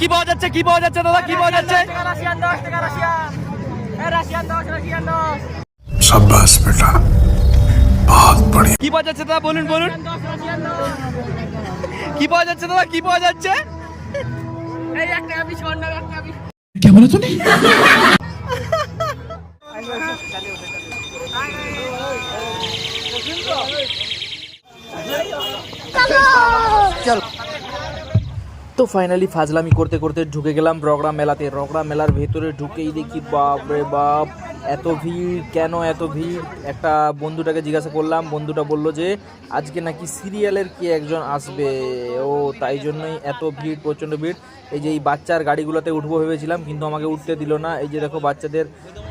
কি পাওয়া যাচ্ছে? কি পাওয়া যাচ্ছে দাদা? কি পাওয়া যাচ্ছে? সাব্বাস বেটা। কি পাওয়া যাচ্ছে দাদা? বলুন বলুন। কি পাওয়া যাচ্ছে দাদা? কি পাওয়া যাচ্ছে? কেমন আছো চল। তো ফাইনালি ফাজলামি করতে করতে ঢুকে গেলাম রগড়া মেলাতে। রগড়া মেলার ভেতরে ঢুকেই দেখি বাপ রে বাপ, এত ভিড়, কেন এত ভিড়? একটা বন্ধুটাকে জিজ্ঞাসা করলাম, বন্ধুটা বলল যে, আজকে নাকি সিরিয়ালের কে একজন আসবে? ও, তাই জন্যই এত ভিড়, প্রচণ্ড ভিড়। এই যে এই বাচ্চার গাড়িগুলোতে উঠবো ভেবেছিলাম, কিন্তু আমাকে উঠতে দিল না। এই যে দেখো বাচ্চাদের,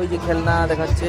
ওই যে খেলনা দেখাচ্ছে।